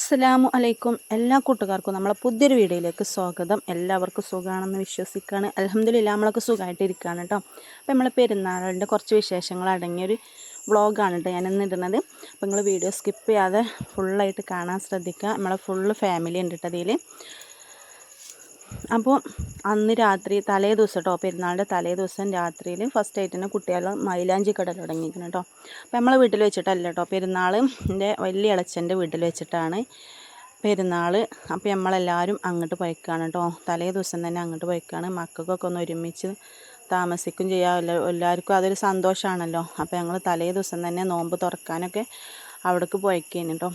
അസ്സലാമു അലൈക്കും. എല്ലാ കൂട്ടുകാർക്കും നമ്മളെ പുതിയൊരു വീഡിയോയിലേക്ക് സ്വാഗതം. എല്ലാവർക്കും സുഖമാണെന്ന് വിശ്വസിക്കുകയാണ് അലഹമ്മദില്ല നമ്മളൊക്കെ സുഖമായിട്ടിരിക്കുകയാണ് കേട്ടോ അപ്പോൾ നമ്മളെ പെരുന്നാളിന്റെ കുറച്ച് വിശേഷങ്ങൾ അടങ്ങിയൊരു വ്ളോഗാണ് കേട്ടോ ഞാൻ ഇന്ന് ഇടുന്നത്. അപ്പോൾ നിങ്ങൾ വീഡിയോ സ്കിപ്പ് ചെയ്യാതെ ഫുള്ളായിട്ട് കാണാൻ ശ്രദ്ധിക്കുക നമ്മളെ ഫുള്ള് ഫാമിലി ഉണ്ട് കേട്ടോ അതിൽ അപ്പോൾ അന്ന് രാത്രി തലേ ദിവസം കേട്ടോ പെരുന്നാളിന്റെ തലേ ദിവസം രാത്രിയിൽ ഫസ്റ്റ് ആയിട്ട് തന്നെ കുട്ടികൾ മൈലാഞ്ചി കടൽ തുടങ്ങിയിരിക്കണം കേട്ടോ അപ്പോൾ നമ്മളെ വീട്ടിൽ വെച്ചിട്ടല്ല കേട്ടോ പെരുന്നാൾ എന്റെ വലിയ ഇളച്ചന്റെ വീട്ടിൽ വെച്ചിട്ടാണ് പെരുന്നാൾ. അപ്പോൾ നമ്മളെല്ലാവരും അങ്ങോട്ട് പോയിക്കാണ് കേട്ടോ തലേ ദിവസം തന്നെ അങ്ങോട്ട് പോയിക്കാണ്. മക്കൾക്കൊക്കെ ഒന്ന് ഒരുമിച്ച് താമസിക്കും ചെയ്യാം. എല്ലാ എല്ലാവർക്കും അതൊരു സന്തോഷമാണല്ലോ അപ്പോൾ ഞങ്ങൾ തലേ ദിവസം തന്നെ നോമ്പ് തുറക്കാനൊക്കെ അവിടേക്ക് പോയിക്കേന് കേട്ടോ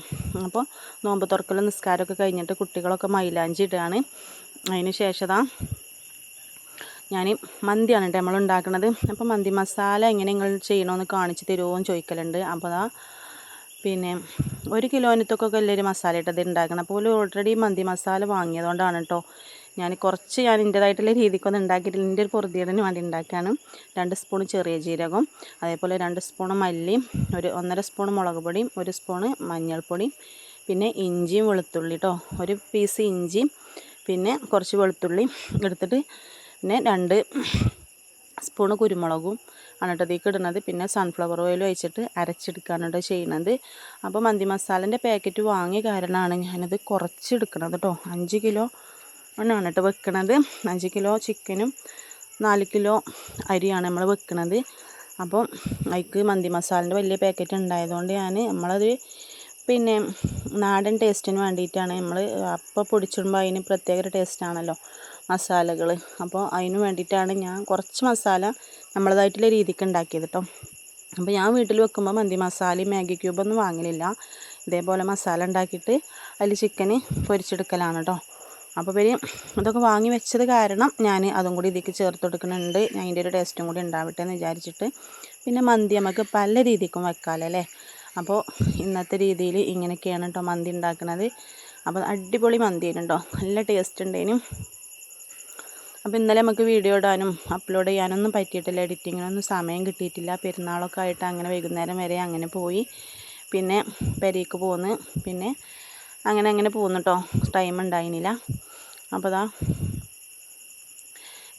അപ്പോൾ നോമ്പ് തുറക്കലും നിസ്കാരമൊക്കെ കഴിഞ്ഞിട്ട് കുട്ടികളൊക്കെ മൈലാഞ്ചി ഇടുകയാണ്. അതിന് ശേഷതാ ഞാൻ മന്തിയാണ് കേട്ടോ നമ്മൾ ഉണ്ടാക്കുന്നത് അപ്പോൾ മന്തി മസാല എങ്ങനെ നിങ്ങൾ ചെയ്യണമെന്ന് കാണിച്ച് തരുമോ എന്ന് ചോദിക്കലുണ്ട്. അപ്പോൾ അതാ പിന്നെ ഒരു കിലോനത്തൊക്കെ വലിയൊരു മസാല ഇട്ടത് ഉണ്ടാക്കണം. അപ്പോൾ ഓൾറെഡി മന്തി മസാല വാങ്ങിയതുകൊണ്ടാണ് കേട്ടോ ഞാൻ കുറച്ച് ഞാൻ എന്റേതായിട്ടുള്ള രീതിക്കൊന്നും ഉണ്ടാക്കിയിട്ടില്ല. എന്റെ ഒരു പൊറുതിയിടന് വേണ്ടി ഉണ്ടാക്കുകയാണ് രണ്ട് സ്പൂൺ ചെറിയ ജീരകം അതേപോലെ രണ്ട് സ്പൂൺ മല്ലിയും ഒരു ഒന്നര സ്പൂൺ മുളക് പൊടിയും ഒരു സ്പൂണ് മഞ്ഞൾപ്പൊടിയും പിന്നെ ഇഞ്ചിയും വെളുത്തുള്ളി കേട്ടോ ഒരു പീസ് ഇഞ്ചിയും പിന്നെ കുറച്ച് വെളുത്തുള്ളി എടുത്തിട്ട് പിന്നെ രണ്ട് സ്പൂണ് കുരുമുളകും ആണ് കേട്ടോ ഇടുന്നത്. പിന്നെ സൺഫ്ലവർ ഓയിൽ ഒഴിച്ചിട്ട് അരച്ചെടുക്കുകയാണ് കേട്ടോ ചെയ്യുന്നത് അപ്പോൾ മന്തി മസാലന്റെ പാക്കറ്റ് വാങ്ങിയ കാരണമാണ് ഞാനത് കുറച്ചെടുക്കണത് കേട്ടോ. അഞ്ച് കിലോ ആണ് കേട്ടോ വെക്കണത്. അഞ്ച് കിലോ ചിക്കനും നാല് കിലോ അരിയാണ് നമ്മൾ വെക്കുന്നത് അപ്പം അതിക്ക് മന്തി മസാലന്റെ വലിയ പാക്കറ്റ് ഉണ്ടായതുകൊണ്ട് ഞാൻ നമ്മളത് പിന്നെ നാടൻ ടേസ്റ്റിന് വേണ്ടിയിട്ടാണ് നമ്മൾ അപ്പം പൊടിച്ചിടുമ്പോൾ അതിന് പ്രത്യേക ഒരു ടേസ്റ്റാണല്ലോ മസാലകൾ അപ്പോൾ അതിന് വേണ്ടിയിട്ടാണ് ഞാൻ കുറച്ച് മസാല നമ്മളതായിട്ടുള്ള രീതിക്ക് ഉണ്ടാക്കിയത് കേട്ടോ അപ്പോൾ ഞാൻ വീട്ടിൽ വെക്കുമ്പോൾ മന്തി മസാലയും മാഗി ക്യൂബൊന്നും വാങ്ങലില്ല. ഇതേപോലെ മസാല ഉണ്ടാക്കിയിട്ട് അതിൽ ചിക്കന് പൊരിച്ചെടുക്കലാണ് കേട്ടോ അപ്പോൾ ഇവർ ഇതൊക്കെ വാങ്ങി വെച്ചത് കാരണം ഞാൻ അതും കൂടി ഇതിലേക്ക് ചേർത്ത് കൊടുക്കുന്നുണ്ട്. അതിന്റെ ഒരു ടേസ്റ്റും കൂടി ഉണ്ടാവട്ടെ എന്ന് വിചാരിച്ചിട്ട്. പിന്നെ മന്തി നമുക്ക് പല രീതിക്കും വെക്കാമല്ലോ അപ്പോൾ ഇന്നത്തെ രീതിയിൽ ഇങ്ങനെയൊക്കെയാണ് കേട്ടോ മന്തി ഉണ്ടാക്കുന്നത്. അപ്പോൾ അടിപൊളി മന്തിയാണ് കേട്ടോ. നല്ല ടേസ്റ്റ് ഉണ്ടേനും. അപ്പോൾ ഇന്നലെ നമുക്ക് വീഡിയോ ഇടാനും അപ്ലോഡ് ചെയ്യാനൊന്നും പറ്റിയിട്ടില്ല. എഡിറ്റിങ്ങിനൊന്നും സമയം കിട്ടിയിട്ടില്ല. പെരുന്നാളൊക്കെ ആയിട്ട് അങ്ങനെ വൈകുന്നേരം വരെ അങ്ങനെ പോയി. പിന്നെ പെരീക്ക് പോന്ന്. പിന്നെ അങ്ങനെ അങ്ങനെ പോന്നു കേട്ടോ. ടൈം ഉണ്ടായിരുന്നില്ല അപ്പോൾ അതാ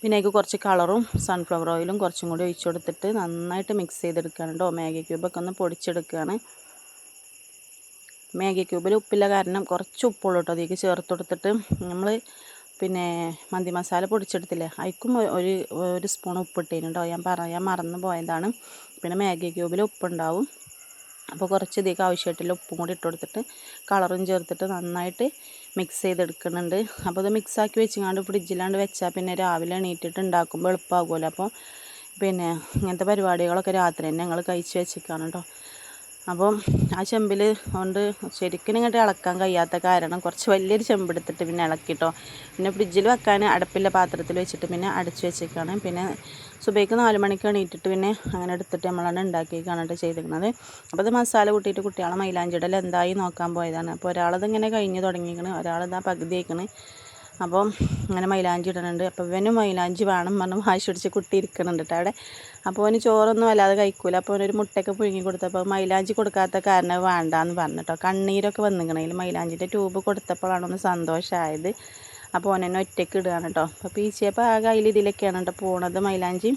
പിന്നെ അതിലേക്ക് കുറച്ച് കളറും സൺഫ്ലവർ ഓയിലും കുറച്ചും കൂടി ഒഴിച്ചു കൊടുത്തിട്ട് നന്നായിട്ട് മിക്സ് ചെയ്തെടുക്കുകയാണ് കേട്ടോ. മാഗി ക്യൂബൊക്കെ ഒന്ന് പൊടിച്ചെടുക്കുകയാണ്. മാഗി ക്യൂബിൽ ഉപ്പില്ല കാരണം കുറച്ച് ഉപ്പുള്ളൂ കേട്ടോ അതിലേക്ക് ചേർത്ത് കൊടുത്തിട്ട്. നമ്മൾ പിന്നെ മന്തി മസാല പൊടിച്ചെടുത്തില്ലേ അതിക്കും ഒരു ഒരു സ്പൂൺ ഉപ്പിട്ടേനുണ്ടോ ഞാൻ പറയാൻ മറന്നു പോയതാണ്. പിന്നെ മാഗി ക്യൂബിൽ ഉപ്പുണ്ടാവും. അപ്പോൾ കുറച്ച് ഇതിലേക്ക് ആവശ്യമായിട്ടുള്ള ഉപ്പും കൂടി ഇട്ട് കൊടുത്തിട്ട് കളറും ചേർത്തിട്ട് നന്നായിട്ട് മിക്സ് ചെയ്തെടുക്കുന്നുണ്ട്. അപ്പോൾ ഇത് മിക്സാക്കി വെച്ചിങ്ങാണ്ട് ഫ്രിഡ്ജിലാണ്ട് വെച്ചാൽ പിന്നെ രാവിലെ എണീറ്റിട്ട് ഉണ്ടാക്കുമ്പോൾ എളുപ്പമാകുമല്ലോ അപ്പോൾ പിന്നെ ഇങ്ങനത്തെ പരിപാടികളൊക്കെ രാത്രി തന്നെ ഞങ്ങൾ കഴിച്ച് വെച്ചിരിക്കുകയാണ് കേട്ടോ അപ്പം ആ ചെമ്പിൽ കൊണ്ട് ശരിക്കും ഇങ്ങോട്ട് ഇളക്കാൻ കഴിയാത്ത കാരണം കുറച്ച് വലിയൊരു ചെമ്പെടുത്തിട്ട് പിന്നെ ഇളക്കിട്ടോ പിന്നെ ഫ്രിഡ്ജിൽ വെക്കാൻ അടപ്പില്ല പാത്രത്തിൽ വെച്ചിട്ട് പിന്നെ അടച്ചു വെച്ചേക്കാണ്. പിന്നെ സുബൈക്ക് നാല് മണിക്ക് എണീറ്റിട്ട് പിന്നെ അങ്ങനെ എടുത്തിട്ട് നമ്മളാണ് ഉണ്ടാക്കിയേക്കാണ് കേട്ടോ ചെയ്തിരിക്കുന്നത്. അപ്പോൾ ഇത് മസാല കൂട്ടിയിട്ട് കുട്ടികളെ മൈലാഞ്ചിടൽ എന്തായി നോക്കാൻ പോയതാണ്. അപ്പോൾ ഒരാളത് ഇങ്ങനെ കഴിഞ്ഞ് തുടങ്ങിയിരിക്കണ്. ഒരാളിതാ പകുതി ആയിക്കണ്. അപ്പോൾ അങ്ങനെ മൈലാഞ്ചി ഇടണുണ്ട്. അപ്പോൾ ഇവനും മൈലാഞ്ചി വേണം പറഞ്ഞ് വാശി പിടിച്ച് കുട്ടി ഇരിക്കുന്നുണ്ട് കേട്ടോ അവിടെ. അപ്പോൾ അവന് ചോറൊന്നും വല്ലാതെ കഴിക്കൂല. അപ്പോൾ അവനൊരു മുട്ടയൊക്കെ പുഴുങ്ങി കൊടുത്തപ്പോൾ മൈലാഞ്ചി കൊടുക്കാത്ത കാരണം വേണ്ടാന്ന് പറഞ്ഞിട്ടോ കണ്ണീരൊക്കെ വന്നിക്കണതിൽ മൈലാഞ്ചിന്റെ ട്യൂബ് കൊടുത്തപ്പോഴാണ് ഒന്ന് സന്തോഷമായത്. അപ്പോൾ ഓനെന്നെ ഒറ്റയ്ക്ക് ഇടുകയാണ് കേട്ടോ അപ്പോൾ പീച്ചിയപ്പോൾ ആകെ അതിൽ ഇതിലൊക്കെയാണ് കേട്ടോ പോണത് മൈലാഞ്ചി.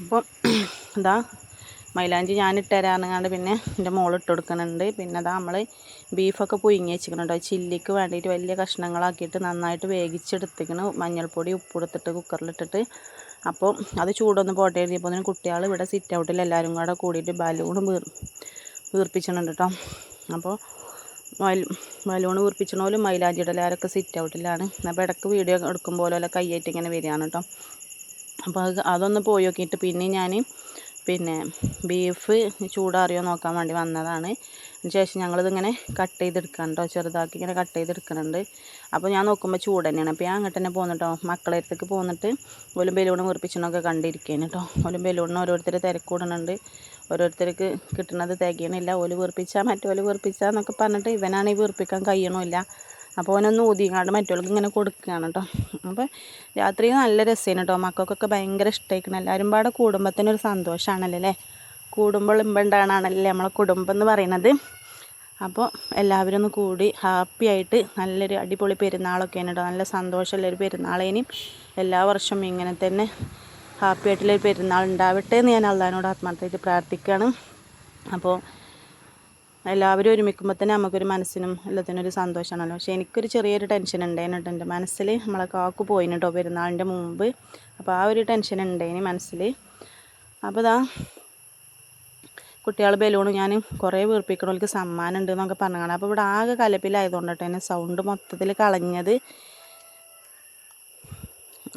അപ്പോൾ ഇതാ മൈലാഞ്ചി ഞാൻ ഇട്ടുതരാറുങ്ങാണ്ട് പിന്നെ എന്റെ മോൾ ഇട്ട് കൊടുക്കുന്നുണ്ട്. പിന്നെ അതാ നമ്മൾ ബീഫൊക്കെ പുഴുങ്ങി വെച്ചിരിക്കണം കേട്ടോ ചില്ലിക്ക് വേണ്ടിയിട്ട് വലിയ കഷ്ണങ്ങളാക്കിയിട്ട് നന്നായിട്ട് വേവിച്ചെടുത്തിക്കണ് മഞ്ഞൾപ്പൊടി ഉപ്പ് കൊടുത്തിട്ട് കുക്കറിലിട്ടിട്ട് അപ്പോൾ അത് ചൂടൊന്ന് പോട്ടെ എഴുതിയപ്പോൾ തന്നെ കുട്ടികൾ ഇവിടെ സിറ്റ് ഔട്ടിൽ എല്ലാവരും കൂടെ കൂടിയിട്ട് ബലൂൺ വീർ വീർപ്പിച്ചിട്ടുണ്ട് കേട്ടോ അപ്പോൾ ബലൂൺ വീർപ്പിച്ചണ പോലും മൈലാഞ്ചി ഇടലാരൊക്കെ സിറ്റ് ഔട്ടിലാണ് അപ്പോൾ ഇടയ്ക്ക് വീഡിയോ എടുക്കുമ്പോഴല്ല കയ്യേറ്റ് ഇങ്ങനെ വരികയാണ് കേട്ടോ അപ്പോൾ അത് അതൊന്ന് പോയി നോക്കിയിട്ട് പിന്നെ ഞാൻ പിന്നെ ബീഫ് ചൂടാറിയോ നോക്കാൻ വേണ്ടി വന്നതാണ്. ശേഷം ഞങ്ങളിതിങ്ങനെ കട്ട് ചെയ്തെടുക്കണം കേട്ടോ ചെറുതാക്കി ഇങ്ങനെ കട്ട് ചെയ്തെടുക്കുന്നുണ്ട് അപ്പോൾ ഞാൻ നോക്കുമ്പോൾ ചൂട് തന്നെയാണ്. അപ്പോൾ ഞാൻ അങ്ങോട്ട് തന്നെ പോകുന്നുട്ടോ മക്കളെ അടുത്തേക്ക് പോന്നിട്ട് ഓലും ബലൂണ് വീർപ്പിച്ചണൊക്കെ കണ്ടിരിക്കുകയാണ് കേട്ടോ ഓലും ബലൂണിന് ഓരോരുത്തർ തിരക്കൂടുന്നുണ്ട് ഓരോരുത്തർക്ക് കിട്ടുന്നത് തികയണില്ല. ഓൽ വീർപ്പിച്ചാൽ മറ്റോൽ വീർപ്പിച്ചാൽ എന്നൊക്കെ പറഞ്ഞിട്ട് ഇവനാണെങ്കിൽ വീർപ്പിക്കാൻ കഴിയണമില്ല. അപ്പോൾ ഓനൊന്ന് ഊതിങ്ങാണ്ട് മറ്റുള്ളവർക്ക് ഇങ്ങനെ കൊടുക്കുകയാണ് കേട്ടോ അപ്പോൾ രാത്രി നല്ല രസമാണ് കേട്ടോ മക്കൾക്കൊക്കെ ഭയങ്കര ഇഷ്ടമായിരിക്കണം എല്ലാവരും പാടെ കുടുംബത്തിനൊരു സന്തോഷമാണല്ലോ അല്ലേ കൂടുമ്പോൾ ഇമ്പണ്ടാണല്ലേ നമ്മളെ കുടുംബം എന്ന് പറയുന്നത് അപ്പോൾ എല്ലാവരും ഒന്ന് കൂടി ഹാപ്പി ആയിട്ട് നല്ലൊരു അടിപൊളി പെരുന്നാളൊക്കെയാണ് കേട്ടോ നല്ല സന്തോഷമുള്ളൊരു പെരുന്നാളേനും. എല്ലാ വർഷവും ഇങ്ങനെ തന്നെ ഹാപ്പി ആയിട്ടുള്ളൊരു പെരുന്നാൾ ഉണ്ടാവട്ടെ എന്ന് ഞാൻ അള്ളഹാനോട് ആത്മാർത്ഥമായിട്ട് പ്രാർത്ഥിക്കുകയാണ്. അപ്പോൾ എല്ലാവരും ഒരുമിക്കുമ്പോൾ തന്നെ നമുക്കൊരു മനസ്സിനും എല്ലാത്തിനും ഒരു സന്തോഷമാണല്ലോ. പക്ഷേ എനിക്കൊരു ചെറിയൊരു ടെൻഷൻ ഉണ്ടായിരുന്നു എന്റെ മനസ്സിൽ നമ്മളെ കാക്കു പോയിന് കേട്ടോ പെരുന്നാളിന്റെ മുമ്പ്. അപ്പോൾ ആ ഒരു ടെൻഷൻ ഉണ്ടായിന് മനസ്സിൽ അപ്പോൾ ഇതാ കുട്ടികൾ ബലൂൺ ഞാൻ കുറേ വീർപ്പിക്കണവർക്ക് സമ്മാനം ഉണ്ട് എന്നൊക്കെ പറഞ്ഞു കാണാം അപ്പോൾ ഇവിടെ ആകെ കലപ്പിലായതുകൊണ്ട് കേട്ടോ എന്നെ സൗണ്ട് മൊത്തത്തിൽ കളഞ്ഞത്.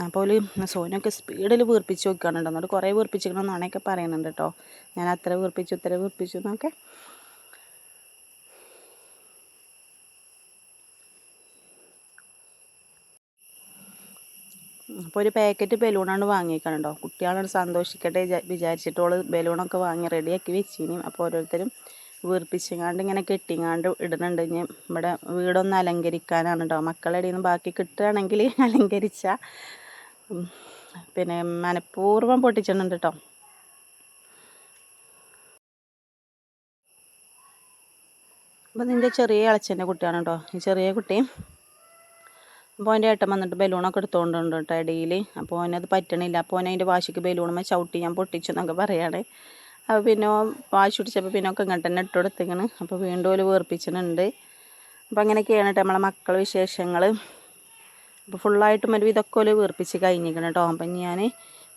അപ്പോൾ സോനൊക്കെ സ്പീഡിൽ വീർപ്പിച്ച് നോക്കുകയാണ് എന്നിട്ട് കുറേ വീർപ്പിച്ചിരിക്കണമെന്നാണൊക്കെ പറയുന്നുണ്ട് കേട്ടോ. ഞാൻ അത്ര വീർപ്പിച്ചു ഇത്ര വീർപ്പിച്ചു എന്നൊക്കെ. അപ്പോൾ ഒരു പാക്കറ്റ് ബലൂണാണ് വാങ്ങിക്കണുണ്ടോ കുട്ടികളാണ് സന്തോഷിക്കട്ടെ വിചാരിച്ചിട്ട് ഓൾ ബലൂണൊക്കെ വാങ്ങി റെഡിയാക്കി വെച്ചിനി. അപ്പോൾ ഓരോരുത്തരും വീർപ്പിച്ചങ്ങാണ്ട് ഇങ്ങനെ കെട്ടിങ്ങാണ്ട് ഇടുന്നുണ്ട്. ഇനി ഇവിടെ വീടൊന്ന് അലങ്കരിക്കാനാണ് കേട്ടോ. മക്കളുടെ നിന്ന് ബാക്കി കിട്ടുകയാണെങ്കിൽ അലങ്കരിച്ച. പിന്നെ മനഃപൂർവം പൊട്ടിച്ചിട്ടുണ്ട് കേട്ടോ അപ്പോൾ നിന്റെ ചെറിയ ഇളച്ചന്റെ കുട്ടിയാണ് കേട്ടോ ഈ ചെറിയ കുട്ടി. അപ്പോൾ അവന്റെ ഏട്ടൻ വന്നിട്ട് ബലൂണൊക്കെ എടുത്തുകൊണ്ടുണ്ട് കേട്ടോ ഇടയിൽ അപ്പോൾ അവനത് പറ്റണില്ല. അപ്പോൾ അവൻ അതിന്റെ വാശിക്ക് ബലൂണുമ്പോൾ ചവിട്ടി ഞാൻ പൊട്ടിച്ചു എന്നൊക്കെ പറയുകയാണ് അപ്പോൾ പിന്നെ വാശി പിടിച്ചപ്പോൾ പിന്നെ ഒക്കെ ഇങ്ങോട്ട് തന്നെ ഇട്ടുകൊടുത്തിങ്ങനെ അപ്പോൾ വീണ്ടും ഒരു വേർപ്പിച്ചിട്ടുണ്ട്. അപ്പോൾ അങ്ങനെയൊക്കെയാണ് കേട്ടോ നമ്മളെ മക്കൾ വിശേഷങ്ങൾ അപ്പോൾ ഫുള്ളായിട്ടും ഒരു ഇതൊക്കെ ഒരു വീർപ്പിച്ച് കഴിഞ്ഞിരിക്കണം കേട്ടോ അപ്പം ഞാൻ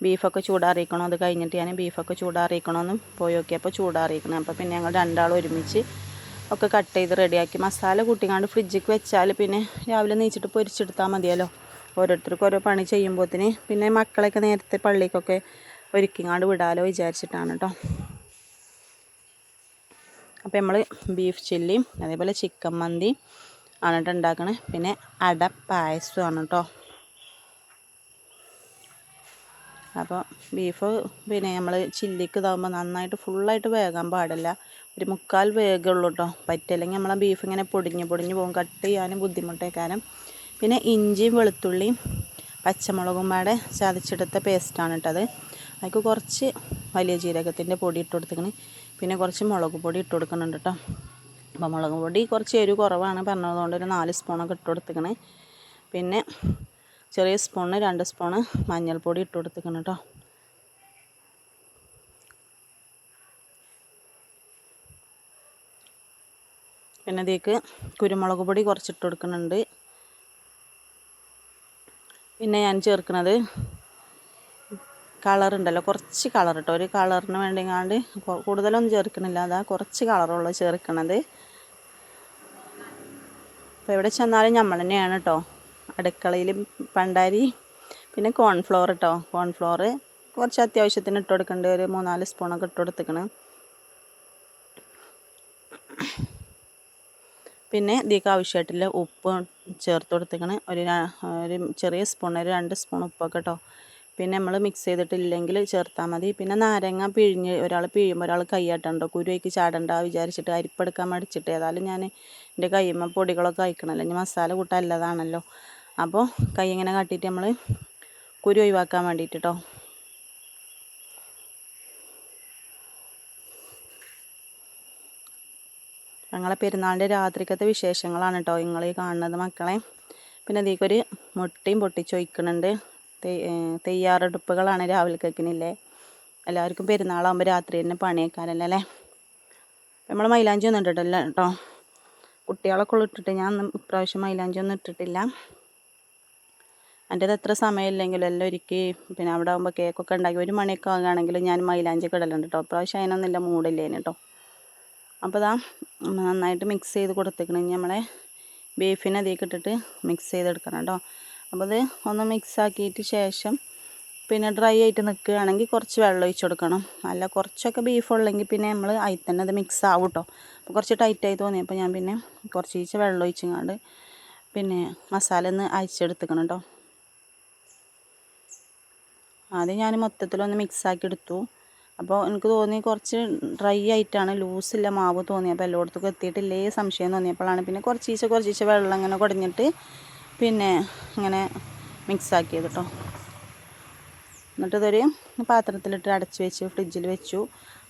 ബീഫൊക്കെ ചൂടാറിയിക്കണം? അത് കഴിഞ്ഞിട്ട് ഞാൻ ബീഫൊക്കെ ചൂടാറിയിക്കണമെന്നും പോയി നോക്കിയപ്പോൾ ചൂടാറിയിക്കണം. അപ്പോൾ പിന്നെ ഞങ്ങൾ രണ്ടാളും ഒരുമിച്ച് ഒക്കെ കട്ട് ചെയ്ത് റെഡിയാക്കി മസാല കൂട്ടിക്കാണ്ട് ഫ്രിഡ്ജിക്ക് വെച്ചാൽ പിന്നെ രാവിലെ നീച്ചിട്ട് പൊരിച്ചെടുത്താൽ മതിയല്ലോ. ഓരോരുത്തർക്കും ഓരോ പണി ചെയ്യുമ്പോഴത്തേന് പിന്നെ മക്കളൊക്കെ നേരത്തെ പള്ളിക്കൊക്കെ ഒരുക്കിങ്ങാണ്ട് വിടാലോ വിചാരിച്ചിട്ടാണ് കേട്ടോ അപ്പോൾ നമ്മൾ ബീഫ് ചില്ലിയും അതേപോലെ ചിക്കൻ മന്തി ആണ് ഉണ്ടാക്കണേ. പിന്നെ അട പായസമാണ് കേട്ടോ അപ്പോൾ ബീഫ് പിന്നെ നമ്മൾ ചില്ലിക്ക് ഇതാകുമ്പോൾ നന്നായിട്ട് ഫുള്ളായിട്ട് വേകാൻ പാടില്ല. ഒരു മുക്കാൽ വേഗമുള്ളൂ കേട്ടോ പറ്റില്ലെങ്കിൽ നമ്മളെ ബീഫ് ഇങ്ങനെ പൊടിഞ്ഞ് പൊടിഞ്ഞ് പോകും. കട്ട് ചെയ്യാനും ബുദ്ധിമുട്ടേക്കാനും. പിന്നെ ഇഞ്ചിയും വെളുത്തുള്ളിയും പച്ചമുളകും പാടെ ചതച്ചെടുത്ത പേസ്റ്റാണ് ഇട്ടത് അതിക്ക് കുറച്ച് വലിയ ജീരകത്തിന്റെ പൊടി ഇട്ട് പിന്നെ കുറച്ച് മുളക് പൊടി ഇട്ട് കൊടുക്കുന്നുണ്ട് കേട്ടോ അപ്പോൾ മുളക് പൊടി. കുറച്ച് എരിവ് കുറവാണ്. പറഞ്ഞതുകൊണ്ട് ഒരു നാല് സ്പൂണൊക്കെ ഇട്ട് കൊടുത്തേക്കണേ. പിന്നെ ചെറിയ സ്പൂണ് രണ്ട് സ്പൂണ് മഞ്ഞൾപ്പൊടി ഇട്ട് കൊടുത്തിക്കണം കേട്ടോ പിന്നെ ഇതിലേക്ക് കുരുമുളക് പൊടി കുറച്ചിട്ട് കൊടുക്കുന്നുണ്ട്. പിന്നെ ഞാൻ ചേർക്കുന്നത് കളർ ഉണ്ടല്ലോ. കുറച്ച് കളർ കേട്ടോ ഒരു കളറിന് വേണ്ടിങ്ങാണ്ട് കൂടുതലൊന്നും ചേർക്കുന്നില്ല അതാ കുറച്ച് കളറുള്ള ചേർക്കണത്. അപ്പോൾ എവിടെ ചെന്നാലും നമ്മൾ തന്നെയാണ് കേട്ടോ അടുക്കളയിൽ പണ്ടാരി പിന്നെ കോൺഫ്ലോർ കേട്ടോ കോൺഫ്ലോർ കുറച്ച് അത്യാവശ്യത്തിന് ഇട്ട് കൊടുക്കേണ്ട. ഒരു മൂന്നാൽ സ്പൂണൊക്കെ ഇട്ട് കൊടുത്തേക്കണ്. പിന്നെ ഇതിലേക്ക് ആവശ്യമായിട്ടുള്ള ഉപ്പ് ചേർത്ത് കൊടുത്തേക്കണ്. ഒരു ഒരു ചെറിയ സ്പൂൺ ഒരു രണ്ട് സ്പൂൺ ഉപ്പൊക്കെ കേട്ടോ പിന്നെ നമ്മൾ മിക്സ് ചെയ്തിട്ടില്ലെങ്കിൽ ചേർത്താൽ മതി. പിന്നെ നാരങ്ങ പിഴിഞ്ഞ് ഒരാൾ പിഴിയുമ്പോൾ ഒരാൾ കൈയാട്ടണ്ടോ? കുരുവയ്ക്ക് ചാടണ്ട വിചാരിച്ചിട്ട് അരിപ്പെടുക്കാൻ മടിച്ചിട്ട്. ഏതായാലും ഞാൻ എന്റെ കൈമ്മ പൊടികളൊക്കെ അയക്കണമല്ലോ ഇനി മസാല കൂട്ടല്ലതാണല്ലോ അപ്പോൾ കൈ ഇങ്ങനെ കാട്ടിയിട്ട് നമ്മൾ കുരു ഒഴിവാക്കാൻ വേണ്ടിയിട്ട് കേട്ടോ ഞങ്ങളെ പെരുന്നാളിന്റെ രാത്രിക്കത്തെ വിശേഷങ്ങളാണ് കേട്ടോ നിങ്ങൾ കാണുന്നത് മക്കളെ. പിന്നെ അതിലേക്കൊരു മുട്ടയും പൊട്ടിച്ച് വയ്ക്കുന്നുണ്ട് തയ്യാറെടുപ്പുകളാണ് രാവിലെ കേൾക്കുന്നില്ലേ എല്ലാവർക്കും പെരുന്നാളാകുമ്പോൾ രാത്രി തന്നെ പണിയേക്കാനല്ലേ അല്ലേ? നമ്മൾ മൈലാഞ്ചി ഒന്നും ഇട്ടിട്ടില്ല കേട്ടോ. കുട്ടികളൊക്കെ ഇട്ടിട്ട് ഞാൻ ഇപ്രാവശ്യം മൈലാഞ്ചി ഒന്നും ഇട്ടിട്ടില്ല. എന്റേത് എത്ര സമയമില്ലെങ്കിലും എല്ലാം ഒരുക്കി പിന്നെ അവിടെ ആകുമ്പോൾ കേക്കൊക്കെ ഉണ്ടാക്കി ഒരു മണിയൊക്കെ ആകുകയാണെങ്കിലും ഞാൻ മൈലാഞ്ചി ഇടലുണ്ട് കേട്ടോ. ഇപ്രാവശ്യം അതിനൊന്നുമില്ല മൂടില്ലേന് കേട്ടോ. അപ്പോൾ ഇതാ നന്നായിട്ട് മിക്സ് ചെയ്ത് കൊടുത്തേക്കണം. നമ്മളെ ബീഫിനെ അതിൽ ഇട്ടിട്ട് മിക്സ് ചെയ്തെടുക്കണം കേട്ടോ. അപ്പോൾ അത് ഒന്ന് മിക്സ് ആക്കിയിട്ട് ശേഷം പിന്നെ ഡ്രൈ ആയിട്ട് നിൽക്കുകയാണെങ്കിൽ കുറച്ച് വെള്ളം ഒഴിച്ച് കൊടുക്കണം. അല്ല കുറച്ചൊക്കെ ബീഫ് ഉള്ളെങ്കിൽ പിന്നെ നമ്മൾ അതിൽ തന്നെ അത് മിക്സ് ആവും കേട്ടോ അപ്പോൾ കുറച്ച് ടൈറ്റായി തോന്നിയപ്പോൾ ഞാൻ പിന്നെ കുറച്ച് വെള്ളം ഒഴിച്ചങ്ങാണ്ട് പിന്നെ മസാല ഒന്ന് അയച്ചെടുത്തുക്കണം കേട്ടോ ആദ്യം ഞാൻ മൊത്തത്തിലൊന്ന് മിക്സാക്കി എടുത്തു. അപ്പോൾ എനിക്ക് തോന്നി കുറച്ച് ഡ്രൈ ആയിട്ടാണ് ലൂസില്ല മാവ് തോന്നി. അപ്പോൾ എല്ലായിടത്തും എത്തിയിട്ടില്ലേ സംശയം തോന്നിയപ്പോഴാണ് പിന്നെ കുറച്ചീച്ച കുറച്ചീച്ച വെള്ളം ഇങ്ങനെ കുടഞ്ഞിട്ട് പിന്നെ ഇങ്ങനെ മിക്സാക്കിയത് കേട്ടോ എന്നിട്ടിതൊരു പാത്രത്തിലിട്ട് അടച്ച് വെച്ച് ഫ്രിഡ്ജിൽ വെച്ചു.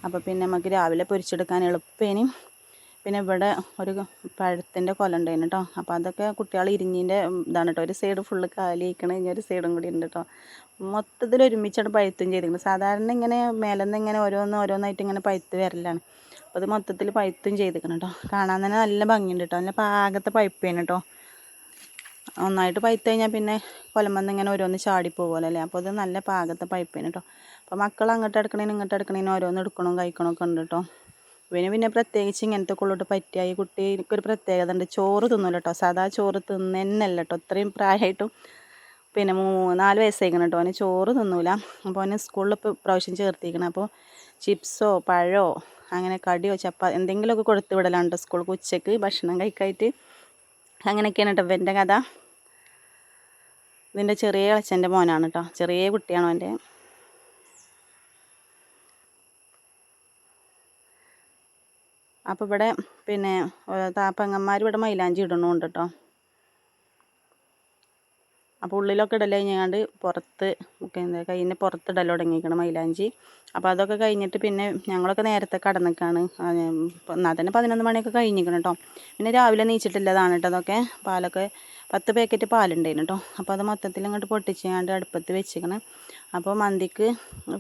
അപ്പോൾ പിന്നെ നമുക്ക് രാവിലെ പൊരിച്ചെടുക്കാൻ എളുപ്പേനും. പിന്നെ ഇവിടെ ഒരു പഴത്തിന്റെ കൊല ഉണ്ടായിരുന്നു കേട്ടോ അപ്പോൾ അതൊക്കെ കുട്ടികൾ ഇരിഞ്ഞിന്റെ ഇതാണ് കേട്ടോ ഒരു സൈഡ് ഫുള്ള് കാലി ഇരിക്കണ ഇനി ഒരു സൈഡും കൂടി ഉണ്ട് കേട്ടോ മൊത്തത്തിൽ ഒരുമിച്ചാണ് പഴുത്തും ചെയ്തിരിക്കുന്നത് സാധാരണ ഇങ്ങനെ മേലെന്ന് ഇങ്ങനെ ഓരോന്ന് ഓരോന്നായിട്ട് ഇങ്ങനെ പഴുത്ത് വരലാണ്. അപ്പോൾ അത് മൊത്തത്തിൽ പഴുത്തും ചെയ്തിരിക്കണം കേട്ടോ കാണാൻ തന്നെ നല്ല ഭംഗിയുണ്ട് കേട്ടോ നല്ല പാകത്തെ പഴുപ്പേന് കേട്ടോ ഒന്നായിട്ട് പഴുത്ത് കഴിഞ്ഞാൽ പിന്നെ കൊലമ്പന്ന് ഇങ്ങനെ ഓരോന്ന് ചാടി പോകുമല്ലോ അല്ലേ അപ്പോൾ അത് നല്ല പാകത്തെ പൈപ്പിന് കേട്ടോ അപ്പോൾ മക്കൾ അങ്ങോട്ട് എടുക്കണേനും ഇങ്ങോട്ട് എടുക്കണേനും ഓരോന്ന് എടുക്കണം കഴിക്കണമൊക്കെ ഉണ്ട് കേട്ടോ ഇവന് പിന്നെ പ്രത്യേകിച്ച് ഇങ്ങനത്തെ കൊള്ളോട്ട് പറ്റിയായി ഈ ഒരു പ്രത്യേകത ഉണ്ട്. ചോറ് തിന്നില്ല കേട്ടോ സാധാ ചോറ് തിന്നന്നല്ല കേട്ടോ ഇത്രയും പ്രായമായിട്ടും പിന്നെ മൂ നാല് വയസ്സായിക്കണം കേട്ടോ അവന് ചോറ് തിന്നൂല. അപ്പോൾ അവന് സ്കൂളിൽ ഇപ്പോൾ പ്രാവശ്യം ചേർത്തിരിക്കണം അപ്പോൾ ചിപ്സോ പഴമോ അങ്ങനെ കടിയോ ചപ്പ എന്തെങ്കിലുമൊക്കെ കൊടുത്ത് വിടലാണ് സ്കൂൾക്ക് ഉച്ചയ്ക്ക് ഭക്ഷണം കഴിക്കായിട്ട്. അങ്ങനെയൊക്കെയാണ് കേട്ടോ എന്റെ കഥ. ഇതിന്റെ ചെറിയ അച്ഛന്റെ മോനാണ് കേട്ടോ ചെറിയ കുട്ടിയാണോ അവന്റെ. അപ്പോൾ ഇവിടെ പിന്നെ താപ്പങ്ങന്മാർ ഇവിടെ മൈലാഞ്ചി ഇടണമുണ്ട് കേട്ടോ അപ്പോൾ ഉള്ളിലൊക്കെ ഇടൽ കഴിഞ്ഞാണ്ട് പുറത്ത് എന്താ കയ്യിന്റെ പുറത്ത് ഇടൽ തുടങ്ങിയിരിക്കണം മൈലാഞ്ചി. അപ്പോൾ അതൊക്കെ കഴിഞ്ഞിട്ട് പിന്നെ ഞങ്ങളൊക്കെ നേരത്തെ കടന്നിക്കാണ്. എന്നാൽ തന്നെ പതിനൊന്ന് മണിയൊക്കെ കഴിഞ്ഞിരിക്കണം കേട്ടോ പിന്നെ രാവിലെ നീച്ചിട്ടില്ലതാണ് കേട്ടോ അതൊക്കെ. പാലൊക്കെ പത്ത് പാക്കറ്റ് പാലുണ്ടായിരുന്നു കേട്ടോ അപ്പോൾ അത് മൊത്തത്തിൽ അങ്ങോട്ട് പൊട്ടിച്ചാണ്ട് അടുപ്പത്ത് വെച്ചിരിക്കണം. അപ്പോൾ മന്തിക്ക്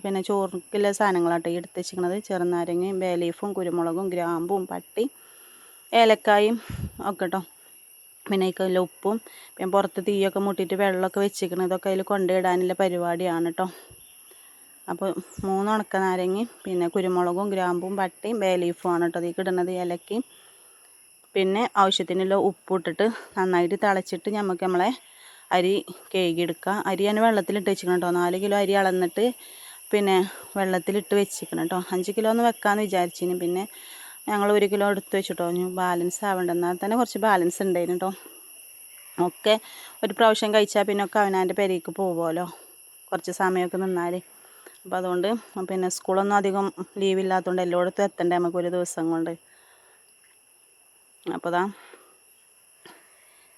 പിന്നെ ചോറിക്കുള്ള സാധനങ്ങളാട്ടോ ഈ എടുത്ത് വെച്ചിരിക്കണത്. ചെറുനാരങ്ങയും ബേലീഫും കുരുമുളകും ഗ്രാമ്പും പട്ടി ഏലക്കായും ഒക്കെ കേട്ടോ പിന്നെ അതിൽ ഉപ്പും പിന്നെ പുറത്ത് തീയൊക്കെ മുട്ടിയിട്ട് വെള്ളമൊക്കെ വെച്ചിരിക്കണം ഇതൊക്കെ അതിൽ കൊണ്ടിടാനുള്ള പരിപാടിയാണ് കേട്ടോ അപ്പോൾ മൂന്ന് ഉണക്ക നാരങ്ങയും പിന്നെ കുരുമുളകും ഗ്രാമ്പും പട്ടയും ബേ ലീഫുമാണ് കേട്ടോ അതിൽ ഇടുന്നത് ഇലക്കയും പിന്നെ ആവശ്യത്തിനുള്ള ഉപ്പ് ഇട്ടിട്ട് നന്നായിട്ട് തിളച്ചിട്ട് നമുക്ക് നമ്മളെ അരി കഴുകിയെടുക്കുക. അരി ഞാൻ വെള്ളത്തിലിട്ട് വെച്ചിരിക്കണം കേട്ടോ നാല് കിലോ അരി അളന്നിട്ട് പിന്നെ വെള്ളത്തിലിട്ട് വെച്ചിരിക്കണം കേട്ടോ അഞ്ച് കിലോ ഒന്ന് വെക്കാമെന്ന് വിചാരിച്ചിന്. പിന്നെ ഞങ്ങൾ ഒരു കിലോ എടുത്തു വെച്ചിട്ടോ. ബാലൻസ് ആവേണ്ട. എന്നാൽ തന്നെ കുറച്ച് ബാലൻസ് ഉണ്ടായിരുന്നു കേട്ടോ ഒക്കെ ഒരു പ്രാവശ്യം കഴിച്ചാൽ പിന്നെ ഒക്കെ അവനാന്റെ പെരേക്ക് പോകുമല്ലോ കുറച്ച് സമയമൊക്കെ നിന്നാൽ അപ്പോൾ അതുകൊണ്ട് പിന്നെ സ്കൂളൊന്നും അധികം ലീവില്ലാത്തതുകൊണ്ട് എല്ലായിടത്തും എത്തണ്ടേ നമുക്ക് ഒരു ദിവസം കൊണ്ട്. അപ്പോൾ ദാ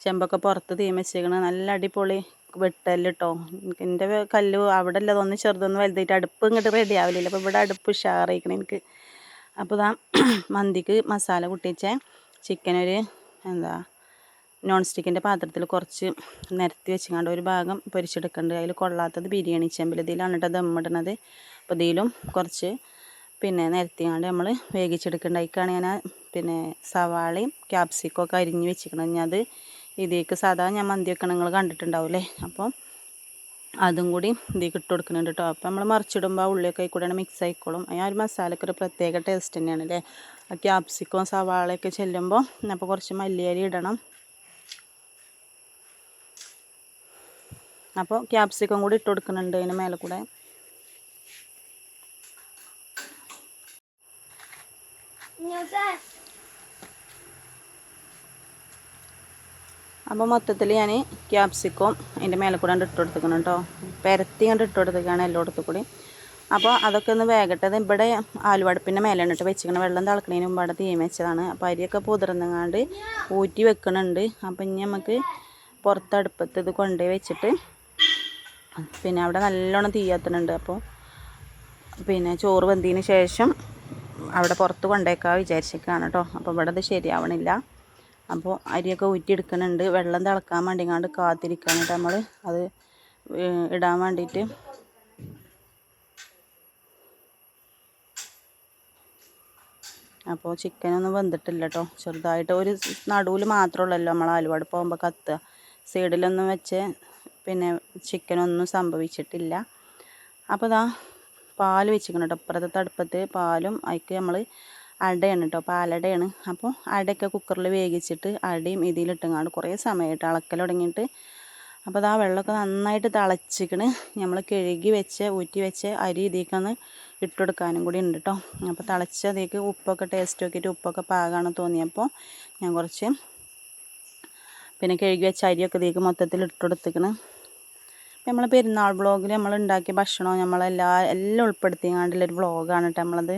ചെമ്പൊക്കെ പുറത്ത് തീമച്ചേക്കണ നല്ല അടിപൊളി വെട്ടൽ കേട്ടോ എന്റെ കല്ല് അവിടെ അല്ലതൊന്ന് ചെറുതൊന്ന് വലുതായിട്ട് അടുപ്പ് ഇങ്ങോട്ട് റെഡി ആവില്ല അപ്പോൾ ഇവിടെ അടുപ്പ് ഉഷാറായിക്കണം എനിക്ക്. അപ്പോൾ ഇതാ മന്തിക്ക് മസാല കൂട്ടിച്ച ചിക്കൻ ഒരു എന്താ നോൺ സ്റ്റിക്കിന്റെ പാത്രത്തിൽ കുറച്ച് നിരത്തി വെച്ചുകൊണ്ട് ഒരു ഭാഗം പൊരിച്ചെടുക്കേണ്ടത് അതിൽ കൊള്ളാത്തത് ബിരിയാണി ചെമ്പിൽ ഇതിലാണ് കേട്ടോ ദമ്മിടണത് അപ്പോൾ ഇതിലും കുറച്ച് പിന്നെ നിരത്തിയാണ്ട് നമ്മൾ വേവിച്ചെടുക്കേണ്ട. അതിക്കാണ് ഞാൻ പിന്നെ സവാളയും ക്യാപ്സിക്കും ഒക്കെ അരിഞ്ഞ് വെച്ചിരിക്കണം ഞാൻ അത് ഇതിലേക്ക് സാധാരണ ഞാൻ മന്തി വെക്കണം നിങ്ങൾ കണ്ടിട്ടുണ്ടാവില്ലേ അപ്പോൾ അതും കൂടി ഇതിലേക്ക് ഇട്ട് കൊടുക്കുന്നുണ്ട് കേട്ടോ അപ്പോൾ നമ്മൾ മറിച്ചിടുമ്പോൾ ആ ഉള്ളിയൊക്കെ ആയിക്കൂടെയാണ് മിക്സ് ആയിക്കോളും. ആ ഒരു മസാലയ്ക്ക് ഒരു പ്രത്യേക ടേസ്റ്റ് തന്നെയാണ് അല്ലേ ആ ക്യാപ്സിക്കവും സവാളയൊക്കെ ചെല്ലുമ്പോൾ അപ്പോൾ കുറച്ച് മല്ലിയരി ഇടണം. അപ്പോൾ ക്യാപ്സിക്കം കൂടി ഇട്ട് കൊടുക്കുന്നുണ്ട് അതിന് മേലെ കൂടെ. അപ്പോൾ മൊത്തത്തിൽ ഞാൻ ക്യാപ്സിക്കും അതിന്റെ മേലെ കൂടെ ഇട്ട് കൊടുത്തേക്കണം കേട്ടോ പെരത്തി കണ്ട് ഇട്ട് കൊടുത്തേക്കാണ് എല്ലായിടത്തു കൂടി അപ്പോൾ അതൊക്കെ ഒന്ന് വേഗട്ടെ. അത് ഇവിടെ ആലുവടുപ്പിന്റെ മേലെ ഇട്ട് വെച്ചിരിക്കണം വെള്ളം തിളക്കണതിന് മുമ്പ് അവിടെ തീ വെച്ചതാണ്. അപ്പോൾ അരിയൊക്കെ പുതിർന്നങ്ങാണ്ട് ഊറ്റി വെക്കണുണ്ട്. അപ്പം ഇനി നമുക്ക് പുറത്തടുപ്പത്ത് ഇത് കൊണ്ടുപോയി വെച്ചിട്ട് പിന്നെ അവിടെ നല്ലോണം തീ കത്തുന്നുണ്ട് അപ്പോൾ പിന്നെ ചോറ് വെന്തതിന് ശേഷം അവിടെ പുറത്ത് കൊണ്ടേക്കാൻ വിചാരിച്ചേക്കാണ് കേട്ടോ അപ്പോൾ ഇവിടെ അത് ശരിയാവണില്ല. അപ്പോൾ അരിയൊക്കെ ഊറ്റിയെടുക്കുന്നുണ്ട്. വെള്ളം തിളക്കാൻ വേണ്ടിങ്ങാണ്ട് കാത്തിരിക്കുകയാണ് നമ്മൾ അത് ഇടാൻ വേണ്ടിയിട്ട് അപ്പോൾ ചിക്കനൊന്നും വെന്തിട്ടില്ല കേട്ടോ ചെറുതായിട്ട് ഒരു നടുവിൽ മാത്രമുള്ളല്ലോ നമ്മൾ ആലുവാട് പോകുമ്പോൾ കത്തുക. സൈഡിലൊന്നും വെച്ച് പിന്നെ ചിക്കനൊന്നും സംഭവിച്ചിട്ടില്ല. അപ്പോൾ ഇതാ പാൽ വെച്ചിരിക്കണം കേട്ടോ ഇപ്പുറത്തെ തടുപ്പത്ത് പാലും അതിക്ക് നമ്മൾ അടയാണ് കേട്ടോ പാലടയാണ് അപ്പോൾ അടയൊക്കെ കുക്കറിൽ വേവിച്ചിട്ട് അടയും ഇതിലിട്ടങ്ങാണ്ട് കുറേ സമയമായിട്ട് അളക്കൽ തുടങ്ങിയിട്ട് അപ്പോൾ അത് ആ വെള്ളമൊക്കെ നന്നായിട്ട് തിളച്ചിക്കണ്. നമ്മൾ കഴുകി വെച്ച് ഊറ്റി വെച്ച് അരി ഇതിലേക്കൊന്ന് ഇട്ടുകൊടുക്കാനും കൂടി ഉണ്ട് കേട്ടോ അപ്പോൾ തിളച്ച അതിലേക്ക് ഉപ്പൊക്കെ ടേസ്റ്റ് നോക്കിയിട്ട് ഉപ്പൊക്കെ പാകമാണ് തോന്നിയപ്പോൾ ഞാൻ കുറച്ച് പിന്നെ കഴുകി വെച്ച അരിയൊക്കെ ഇതിലേക്ക് മൊത്തത്തിൽ ഇട്ടുകൊടുത്തിക്കണ് നമ്മൾ പെരുന്നാൾ ബ്ലോഗിൽ നമ്മൾ ഉണ്ടാക്കിയ ഭക്ഷണം നമ്മളെല്ലാ എല്ലാം ഉൾപ്പെടുത്തിയാണ്ടുള്ളൊരു വ്ളോഗാണ് കേട്ടോ നമ്മളത്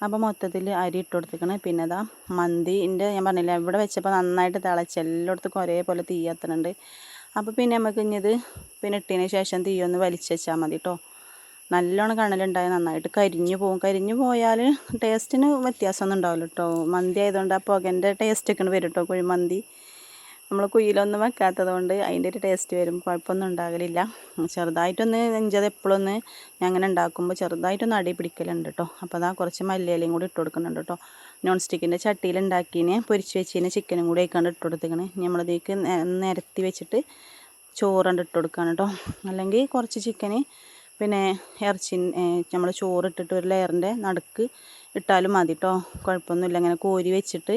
അപ്പോൾ മൊത്തത്തിൽ അരി ഇട്ട് കൊടുത്തിക്കണ് പിന്നെ ഇതാ മന്തിന്റെ ഞാൻ പറഞ്ഞില്ല ഇവിടെ വെച്ചപ്പോൾ നന്നായിട്ട് തിളച്ച് എല്ലായിടത്തും ഒരേപോലെ തീ എത്തണുണ്ട് അപ്പോൾ പിന്നെ നമുക്ക് ഇനി ഇത് പിന്നെ ഇട്ടതിന് ശേഷം തീ ഒന്ന് വലിച്ചു വെച്ചാൽ മതി കേട്ടോ നല്ലോണം കണലുണ്ടായി നന്നായിട്ട് കരിഞ്ഞു പോകും കരിഞ്ഞു പോയാൽ ടേസ്റ്റിന് വ്യത്യാസമൊന്നും ഉണ്ടാവില്ല കേട്ടോ മന്തി ആയതുകൊണ്ട് ആ പുകന്റെ ടേസ്റ്റൊക്കെ വരും കേട്ടോ കുഴിമന്തി. നമ്മൾ കുയിലൊന്നും വെക്കാത്തത് കൊണ്ട് അതിന്റെ ഒരു ടേസ്റ്റ് വരും. കുഴപ്പമൊന്നും ഉണ്ടാകലില്ല. ചെറുതായിട്ടൊന്ന് നെഞ്ചത് എപ്പോഴൊന്ന് ഞാൻ അങ്ങനെ ഉണ്ടാക്കുമ്പോൾ ചെറുതായിട്ടൊന്ന് അടി പിടിക്കലുണ്ട് കേട്ടോ അപ്പോൾ അതാ കുറച്ച് മല്ലിയിലയും കൂടി ഇട്ട് കൊടുക്കുന്നുണ്ട് കേട്ടോ നോൺ സ്റ്റിക്കിന്റെ ചട്ടിയിൽ ഉണ്ടാക്കിയതിന് പൊരിച്ച് വെച്ചതിന് ചിക്കനും കൂടി ആയിക്കാണ്ട് ഇട്ട് കൊടുത്തേക്കണ്. നമ്മളിതേക്ക് നിരത്തി വെച്ചിട്ട് ചോറുണ്ട് ഇട്ട് കൊടുക്കുകയാണ് കേട്ടോ അല്ലെങ്കിൽ കുറച്ച് ചിക്കന് പിന്നെ ഇറച്ചി നമ്മൾ ചോറ് ഇട്ടിട്ട് ഒരു ലെയറിന്റെ നടുക്ക് ഇട്ടാലും മതി കേട്ടോ കുഴപ്പമൊന്നുമില്ല. ഇങ്ങനെ കോരി വെച്ചിട്ട്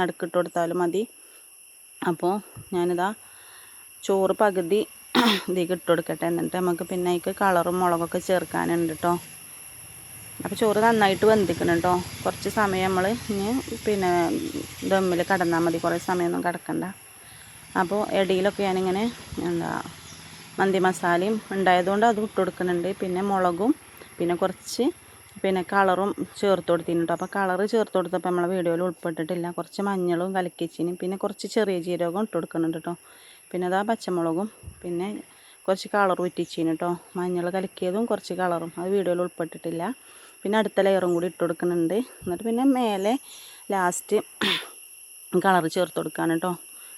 നടുക്കിട്ട് കൊടുത്താലും മതി. അപ്പോൾ ഞാനിതാ ചോറ് പകുതി ഇതിലേക്ക് ഇട്ട് കൊടുക്കട്ടെ. എന്നിട്ട് നമുക്ക് പിന്നെ അതിക്ക് കളറും മുളകൊക്കെ ചേർക്കാനുണ്ട് കേട്ടോ അപ്പോൾ ചോറ് നന്നായിട്ട് വെന്തിക്കണം കേട്ടോ കുറച്ച് സമയം നമ്മൾ ഇനി പിന്നെ ദമ്മിൽ കടന്നാൽ മതി. കുറേ സമയമൊന്നും കിടക്കണ്ട. അപ്പോൾ ഇടയിലൊക്കെ ഞാനിങ്ങനെ എന്താ മന്തി മസാലയും ഉണ്ടായതുകൊണ്ട് അത് ഇട്ട് കൊടുക്കുന്നുണ്ട്. പിന്നെ മുളകും പിന്നെ കുറച്ച് പിന്നെ കളറും ചേർത്ത് കൊടുത്തിട്ടുണ്ട്. അപ്പോൾ കളറ് ചേർത്ത് കൊടുത്തപ്പോൾ നമ്മളെ വീഡിയോയിൽ ഉൾപ്പെട്ടിട്ടില്ല. കുറച്ച് മഞ്ഞളും കലക്കിച്ചിനും. പിന്നെ കുറച്ച് ചെറിയ ജീരകവും ഇട്ട് കൊടുക്കുന്നുണ്ട് കേട്ടോ പിന്നെ അതാ പച്ചമുളകും. പിന്നെ കുറച്ച് കളർ ഉറ്റിച്ചിന് കേട്ടോ മഞ്ഞൾ കലക്കിയതും കുറച്ച് കളറും. അത് വീഡിയോയിൽ ഉൾപ്പെട്ടിട്ടില്ല. പിന്നെ അടുത്ത ലെയറും കൂടി ഇട്ട് കൊടുക്കുന്നുണ്ട്. എന്നിട്ട് പിന്നെ മേലെ ലാസ്റ്റ് കളർ ചേർത്ത് കൊടുക്കുകയാണ് കേട്ടോ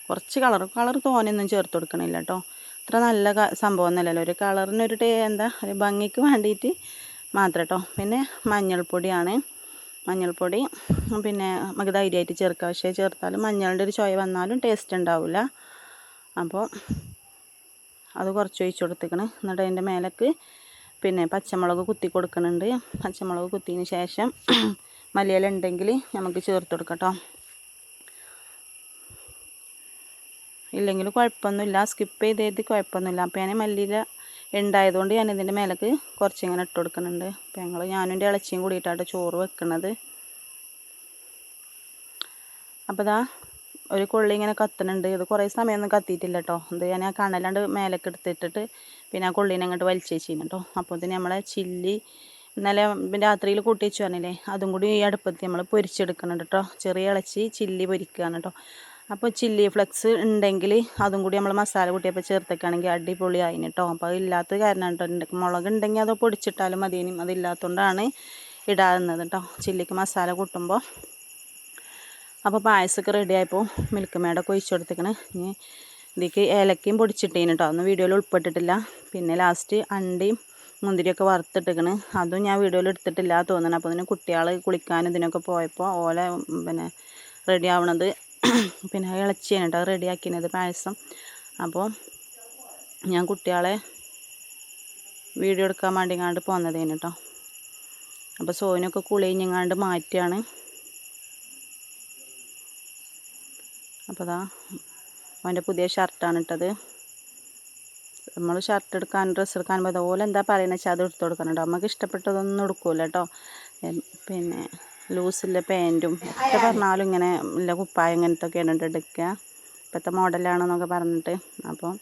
കുറച്ച് കളർ കളർ തോനെയൊന്നും ചേർത്ത് കൊടുക്കണില്ല കേട്ടോ അത്ര നല്ല സംഭവം ഒന്നുമല്ലല്ലോ. ഒരു കളറിനൊരു എന്താ ഒരു ഭംഗിക്ക് വേണ്ടിയിട്ട് മാത്രം കേട്ടോ പിന്നെ മഞ്ഞൾപ്പൊടിയാണ്. മഞ്ഞൾപ്പൊടി പിന്നെ നമുക്ക് ധൈര്യമായിട്ട് ചേർക്കാം. പക്ഷേ ചേർത്താലും മഞ്ഞളുടെ ഒരു ചുവ വന്നാലും ടേസ്റ്റ് ഉണ്ടാവില്ല. അപ്പോൾ അത് കുറച്ച് ഒഴിച്ചു കൊടുത്തേക്കണ്. എന്നിട്ട് അതിന്റെ മേലേക്ക് പിന്നെ പച്ചമുളക് കുത്തി കൊടുക്കുന്നുണ്ട് പച്ചമുളക് കുത്തിയതിന് ശേഷം മലയില ഉണ്ടെങ്കിൽ നമുക്ക് ചേർത്ത് കൊടുക്കട്ടോ. കേട്ടോ ഇല്ലെങ്കിൽ കുഴപ്പമൊന്നുമില്ല. സ്കിപ്പ് ചെയ്തത് കുഴപ്പമൊന്നുമില്ല. അപ്പോൾ ഞാൻ മല്ലിയില ഉണ്ടായതുകൊണ്ട് ഞാൻ ഇതിന്റെ മേലേക്ക് കുറച്ച് ഇങ്ങനെ ഇട്ട് കൊടുക്കുന്നുണ്ട്. അപ്പോൾ ഞങ്ങൾ ഞാനും എന്റെ ഇളച്ചിയും കൂടിയിട്ടാണ് ചോറ് വെക്കുന്നത്. അപ്പോൾ ഇതാ ഒരു കൊള്ളി ഇങ്ങനെ കത്തുന്നുണ്ട്. ഇത് കുറേ സമയമൊന്നും കത്തിയിട്ടില്ല കേട്ടോ. ഇത് ഞാൻ ആ കണലാണ്ട് മേലേക്ക് എടുത്തിട്ടിട്ട് പിന്നെ ആ കൊള്ളീനെ അങ്ങോട്ട് വലിച്ചു വെച്ചിരുന്നു കേട്ടോ. അപ്പോൾ ഇതിന് നമ്മളെ ചില്ലി ഇന്നലെ രാത്രിയിൽ കൂട്ടി വെച്ച് പറഞ്ഞില്ലേ? അതും കൂടി ഈ അടുപ്പത്ത് നമ്മൾ പൊരിച്ചെടുക്കുന്നുണ്ട് കേട്ടോ. ചെറിയ ഇളച്ചി ചില്ലി പൊരിക്കുകയാണ് കേട്ടോ. അപ്പോൾ ചില്ലി ഫ്ലെക്സ് ഉണ്ടെങ്കിൽ അതും കൂടി നമ്മൾ മസാല കൂട്ടിയപ്പോൾ ചേർത്തേക്കാണെങ്കിൽ അടിപൊളി ആയിന് കേട്ടോ അപ്പോൾ ഇല്ലാത്ത കാരണം കേട്ടോ മുളക് ഉണ്ടെങ്കിൽ അത് പൊടിച്ചിട്ടാലും മതിയും അതില്ലാത്തതുകൊണ്ടാണ് ഇടാവുന്നത് കേട്ടോ ചില്ലിക്ക് മസാല കൂട്ടുമ്പോൾ അപ്പോൾ പായസമൊക്കെ റെഡി ആയപ്പോൾ മിൽക്ക് മേടൊക്കെ ഒഴിച്ചു കൊടുത്തേക്കണ്. ഇനി ഏലക്കയും പൊടിച്ചിട്ടേന് കേട്ടോ ഒന്നും വീഡിയോയിൽ ഉൾപ്പെട്ടിട്ടില്ല. പിന്നെ ലാസ്റ്റ് അണ്ടിയും മുന്തിരിയൊക്കെ വറുത്തിട്ടേക്കണ്. അതും ഞാൻ വീഡിയോയിൽ എടുത്തിട്ടില്ല തോന്നണം. അപ്പോൾ ഇതിന് കുട്ടികൾ കുളിക്കാനും ഇതിനൊക്കെ പോയപ്പോൾ ഓല പിന്നെ റെഡി ആവണത് പിന്നെ ഇളച്ചിയാണ് കേട്ടോ റെഡിയാക്കിയത് പായസം. അപ്പോൾ ഞാൻ കുട്ടികളെ വീഡിയോ എടുക്കാൻ വേണ്ടി വേണ്ടിങ്ങാണ്ട് പോന്നതേന് കേട്ടോ. അപ്പോൾ സോനൊക്കെ കുളിഞ്ഞങ്ങാണ്ട് മാറ്റിയാണ് അപ്പോൾ അതാ അവന്റെ പുതിയ ഷർട്ടാണ് ഇട്ടത്. നമ്മൾ ഷർട്ട് എടുക്കാൻ ഡ്രസ്സ് എടുക്കാൻ അതുപോലെ എന്താ പറയുന്നത് വെച്ചാൽ അത് എടുത്തു കൊടുക്കണം നമുക്ക് ഇഷ്ടപ്പെട്ടതൊന്നും എടുക്കൂല കേട്ടോ. പിന്നെ ലൂസില്ല പാന്റും ഒക്കെ പറഞ്ഞാലും ഇങ്ങനെ ഇല്ല കുപ്പായം ഇങ്ങനത്തെ ഒക്കെയാണ് എടുക്കുക. ഇപ്പോഴത്തെ മോഡലാണെന്നൊക്കെ പറഞ്ഞിട്ട്. അപ്പോൾ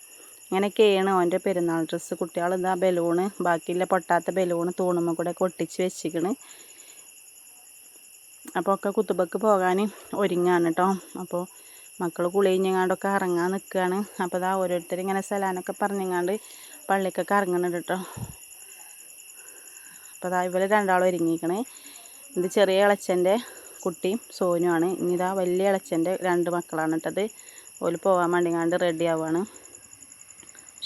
ഇങ്ങനെയൊക്കെയാണ് അവന്റെ പെരുന്നാൾ ഡ്രസ്സ്. കുട്ടികൾ ഇതാ ബലൂണ് ബാക്കിയുള്ള പൊട്ടാത്ത ബലൂണ് തൂണുമ്പോൾ കൂടെ ഒട്ടിച്ച് വെച്ചിക്കണ് അപ്പോൾ ഒക്കെ കുത്തുബക്ക് പോകാൻ ഒരുങ്ങാണ് കേട്ടോ. അപ്പോൾ മക്കൾ കുളിഞ്ഞങ്ങാണ്ടൊക്കെ ഇറങ്ങാൻ നിൽക്കുകയാണ്. അപ്പോൾ ഇതാ ഓരോരുത്തർ ഇങ്ങനെ സലാനൊക്കെ പറഞ്ഞങ്ങാണ്ട് പള്ളിക്കൊക്കെ ഇറങ്ങുന്നുണ്ട് കേട്ടോ. അപ്പോൾ ഇതാ ഇവർ രണ്ടാളും ഒരുങ്ങിക്കണേ ഇത് ചെറിയ ഇളച്ചന്റെ കുട്ടിയും സോനുമാണ് ഇനി ഇതാ വലിയ ഇളച്ചന്റെ രണ്ട് മക്കളാണ് ഇട്ടത് ഓൽ പോകാൻ വേണ്ടിങ്ങാണ്ട് റെഡി ആവുകയാണ്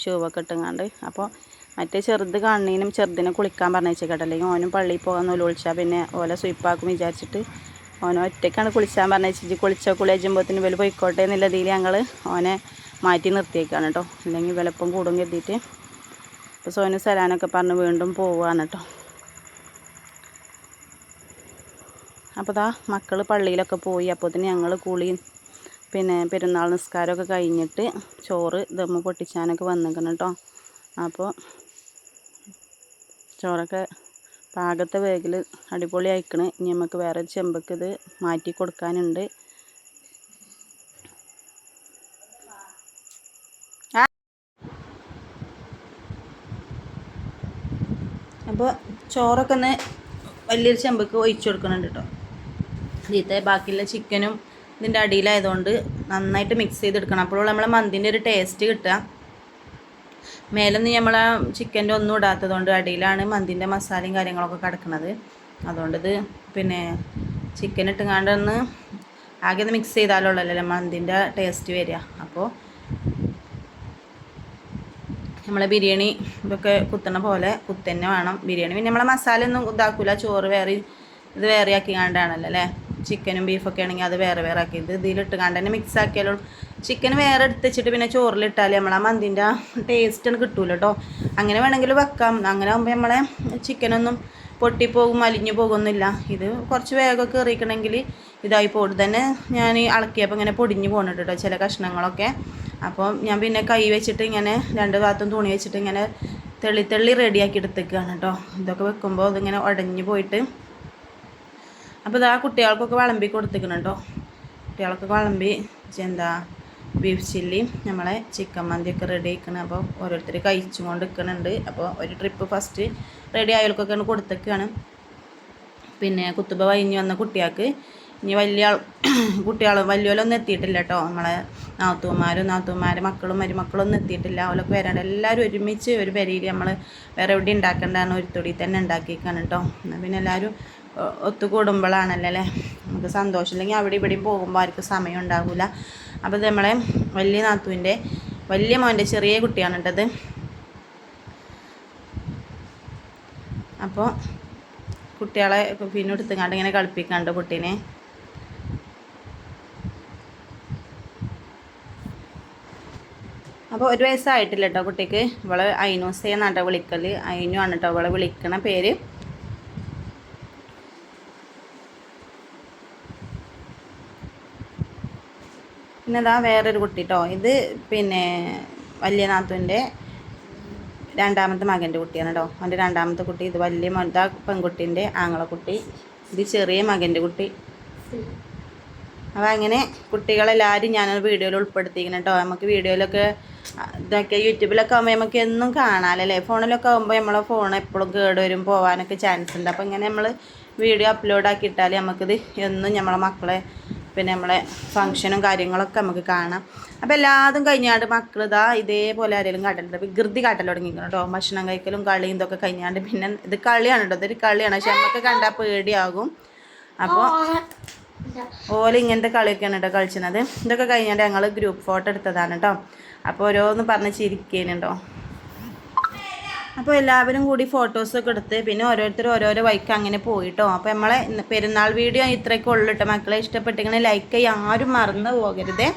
ഷൂവൊക്കെ ഇട്ടുങ്ങാണ്ട്. അപ്പോൾ മറ്റേ ചെറുത് കാണുന്നതിനും ചെറുതിനെ കുളിക്കാൻ പറഞ്ഞേച്ചേക്കട്ടെ അല്ലെങ്കിൽ ഓനും പള്ളിയിൽ പോകാൻ നൂൽ വിളിച്ചാൽ പിന്നെ ഓലെ സ്വീപ്പാക്കും വിചാരിച്ചിട്ട് ഓനെ ഒറ്റയ്ക്കാണ് കുളിച്ചാൻ പറഞ്ഞേച്ചിട്ട് കുളിച്ച കുളിച്ചുമ്പോഴത്തേന് ഇവൽ പോയിക്കോട്ടെ എന്നുള്ള രീതിയിൽ ഞങ്ങൾ ഓനെ മാറ്റി നിർത്തിയേക്കാണ് കേട്ടോ. അല്ലെങ്കിൽ വിലപ്പം കൂടും കരുതിയിട്ട്. അപ്പോൾ സോനു സലാനൊക്കെ പറഞ്ഞ് വീണ്ടും പോവുകയാണ് കേട്ടോ. അപ്പോൾ ദാ മക്കൾ പള്ളിയിലൊക്കെ പോയി. അപ്പോഴത്തേന് ഞങ്ങൾ കുളി പിന്നെ പെരുന്നാൾ നിസ്കാരമൊക്കെ കഴിഞ്ഞിട്ട് ചോറ് ദമ്മ് പൊട്ടിച്ചാനൊക്കെ വന്നിരിക്കണം കേട്ടോ അപ്പോൾ ചോറൊക്കെ പാകത്തെ വേഗിൽ അടിപൊളി അയക്കണ് ഇനി നമുക്ക് വേറെ ചെമ്പക്ക് ഇത് മാറ്റി കൊടുക്കാനുണ്ട്. അപ്പോൾ ചോറൊക്കെ ഒന്ന് വലിയൊരു ചെമ്പക്ക് ഒഴിച്ചു കൊടുക്കുന്നുണ്ട് കേട്ടോ ഇതിത്തെ ബാക്കിയുള്ള ചിക്കനും ഇതിന്റെ അടിയിലായതുകൊണ്ട് നന്നായിട്ട് മിക്സ് ചെയ്തെടുക്കണം. അപ്പോഴുള്ള നമ്മളെ മന്തിന്റെ ഒരു ടേസ്റ്റ് കിട്ടുക. മേലൊന്നും നമ്മൾ ആ ചിക്കന്റെ ഒന്നും ഇടാത്തതുകൊണ്ട് അടിയിലാണ് മന്തിന്റെ മസാലയും കാര്യങ്ങളൊക്കെ കിടക്കുന്നത് അതുകൊണ്ട് ഇത് പിന്നെ ചിക്കൻ ഇട്ടുങ്ങാണ്ട് ഒന്ന് ആകെ ഒന്ന് മിക്സ് ചെയ്താലുള്ളല്ലോ മന്തിന്റെ ടേസ്റ്റ് വരിക. അപ്പോൾ നമ്മളെ ബിരിയാണി ഇതൊക്കെ കുത്തണ പോലെ കുത്തന്നെ വേണം. ബിരിയാണി പിന്നെ നമ്മളെ മസാല ഒന്നും ഇതാക്കൂല. ചോറ് വേറെ ഇത് വേറെ ആക്കി കണ്ടാണല്ലോ അല്ലേ? ചിക്കനും ബീഫൊക്കെ ആണെങ്കിൽ അത് വേറെ വേറെ ആക്കി. ഇത് ഇതിലിട്ട് കണ്ട് തന്നെ മിക്സ് ആക്കിയാലും. ചിക്കൻ വേറെ എടുത്ത് വെച്ചിട്ട് പിന്നെ ചോറിലിട്ടാൽ നമ്മളെ മന്തിന്റെ ടേസ്റ്റ് കിട്ടൂല കേട്ടോ അങ്ങനെ വേണമെങ്കിൽ വെക്കാം. അങ്ങനെ ആകുമ്പോൾ നമ്മളെ ചിക്കനൊന്നും പൊട്ടിപ്പോകും അലിഞ്ഞു പോകുന്നില്ല. ഇത് കുറച്ച് വേഗമൊക്കെ എറിയിക്കണമെങ്കിൽ ഇതായി പോകും തന്നെ ഞാൻ ഇളക്കിയപ്പോൾ ഇങ്ങനെ പൊടിഞ്ഞു പോകുന്നുണ്ട് കേട്ടോ ചില കഷ്ണങ്ങളൊക്കെ. അപ്പോൾ ഞാൻ പിന്നെ കൈ വെച്ചിട്ട് ഇങ്ങനെ രണ്ട് ഭാഗത്തും തുണി വെച്ചിട്ട് ഇങ്ങനെ തെളി തെളി റെഡിയാക്കി എടുത്തേക്കാണ് കേട്ടോ ഇതൊക്കെ വെക്കുമ്പോൾ ഇതിങ്ങനെ ഉടഞ്ഞു പോയിട്ട് അപ്പോൾ ഇതാ കുട്ടികൾക്കൊക്കെ വിളമ്പി കൊടുത്തിക്കണം കേട്ടോ കുട്ടികൾക്കൊക്കെ വിളമ്പി എന്താ ബീഫ് ചില്ലി നമ്മളെ ചിക്കൻ മന്തിയൊക്കെ റെഡി ആക്കണം അപ്പോൾ ഓരോരുത്തർ കഴിച്ചും കൊണ്ട് നിൽക്കുന്നുണ്ട് അപ്പോൾ ഒരു ട്രിപ്പ് ഫസ്റ്റ് റെഡി ആയവർക്കൊക്കെയാണ് കൊടുത്തേക്കാണ് പിന്നെ കുത്തുബ കഴിഞ്ഞ് വന്ന കുട്ടികൾക്ക് ഇനി വലിയ കുട്ടികൾ വലിയവരൊന്നും എത്തിയിട്ടില്ല കേട്ടോ നമ്മളെ നാത്തൂമാരും നാത്തൂമാരും മക്കളും മരുമക്കളൊന്നും എത്തിയിട്ടില്ല. അവരൊക്കെ വരാണ്ട് എല്ലാവരും ഒരുമിച്ച് ഒരു പെരയിൽ നമ്മൾ വേറെ എവിടെ ഉണ്ടാക്കേണ്ടതാണ് ഒരു തൊടി തന്നെ ഉണ്ടാക്കിയേക്കാണ് കേട്ടോ എന്നാൽ പിന്നെ എല്ലാവരും ഒത്തുകൂടുമ്പോഴാണല്ലോ അല്ലേ നമുക്ക് സന്തോഷമില്ലെങ്കിൽ അവിടെ ഇവിടെയും പോകുമ്പോൾ ആർക്കും സമയം ഉണ്ടാകില്ല അപ്പോൾ നമ്മളെ വലിയ നാത്തുവിന്റെ വലിയ മോന്റെ ചെറിയ കുട്ടിയാണ് കേട്ടത് അപ്പോൾ കുട്ടികളെ പിന്നെ എടുത്തുകൊണ്ട് ഇങ്ങനെ കളിപ്പിക്കാണ്ട് കുട്ടീനെ. അപ്പോൾ ഒരു വയസ്സായിട്ടില്ല കേട്ടോ കുട്ടിക്ക്. ഇവളെ അയിനൂസേ എന്നാട്ടോ വിളിക്കൽ അയിനു ആണ് കേട്ടോ ഇവളെ വിളിക്കണ പേര്. പിന്നെ ഇതാ വേറൊരു കുട്ടി കേട്ടോ ഇത് പിന്നെ വലിയ നാത്തുവിന്റെ രണ്ടാമത്തെ മകന്റെ കുട്ടിയാണ് കേട്ടോ അവന്റെ രണ്ടാമത്തെ കുട്ടി ഇത് വലിയ മതാ പെൺകുട്ടീന്റെ ആങ്ങളക്കുട്ടി ഇത് ചെറിയ മകന്റെ കുട്ടി. അപ്പോൾ അങ്ങനെ കുട്ടികളെല്ലാവരും ഞാൻ വീഡിയോയിൽ ഉൾപ്പെടുത്തിയിരിക്കണം കേട്ടോ നമുക്ക് വീഡിയോയിലൊക്കെ ഇതൊക്കെ യൂട്യൂബിലൊക്കെ ആകുമ്പോൾ നമുക്ക് എന്നും കാണാമല്ലേ ഫോണിലൊക്കെ ആകുമ്പോൾ നമ്മളെ ഫോൺ എപ്പോഴും കേട് വരും പോകാനൊക്കെ ചാൻസ് ഉണ്ട് അപ്പോൾ ഇങ്ങനെ നമ്മൾ വീഡിയോ അപ്ലോഡ് ആക്കി നമുക്കിത് എന്നും നമ്മളെ മക്കളെ പിന്നെ നമ്മളെ ഫങ്ഷനും കാര്യങ്ങളൊക്കെ നമുക്ക് കാണാം. അപ്പോൾ എല്ലാതും കഴിഞ്ഞാണ്ട് മക്കൾ ഇതാ ഇതേപോലെ ആരെങ്കിലും കാട്ടലുണ്ട്. വികൃതി കാട്ടൽ തുടങ്ങിക്കണം കേട്ടോ. ഭക്ഷണം കഴിക്കലും കളിയും ഇതൊക്കെ കഴിഞ്ഞാണ്ട് പിന്നെ ഇത് കളിയാണ് കേട്ടോ. ഇതൊരു കളിയാണ്. പക്ഷെ നമുക്ക് കണ്ടാൽ പേടിയാകും. അപ്പോൾ ഓല ഇങ്ങനത്തെ കളിയൊക്കെയാണ് കേട്ടോ കളിച്ചത് ഇതൊക്കെ കഴിഞ്ഞാണ്ട് ഞങ്ങൾ ഗ്രൂപ്പ് ഫോട്ടോ എടുത്തതാണ് കേട്ടോ. അപ്പോൾ ഓരോന്ന് പറഞ്ഞ് ചിരിക്കേനുണ്ടോ അപ്പോൾ എല്ലാവരും കൂടി ഫോട്ടോസൊക്കെ എടുത്ത് പിന്നെ ഓരോരുത്തർ ഓരോരോ വൈക്ക് അങ്ങനെ പോയിട്ടോ. അപ്പോൾ നമ്മളെ പെരുന്നാൾ വീഡിയോ ഇത്രയൊക്കെ ഉള്ളു കേട്ടോ മക്കളെ ഇഷ്ടപ്പെട്ടിങ്ങനെ ലൈക്ക് ചെയ്യാൻ ആരും മറന്നു പോകരുത്.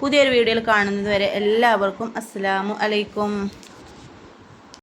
പുതിയൊരു വീഡിയോയിൽ കാണുന്നത് വരെ എല്ലാവർക്കും അസ്സലാമു അലൈക്കും.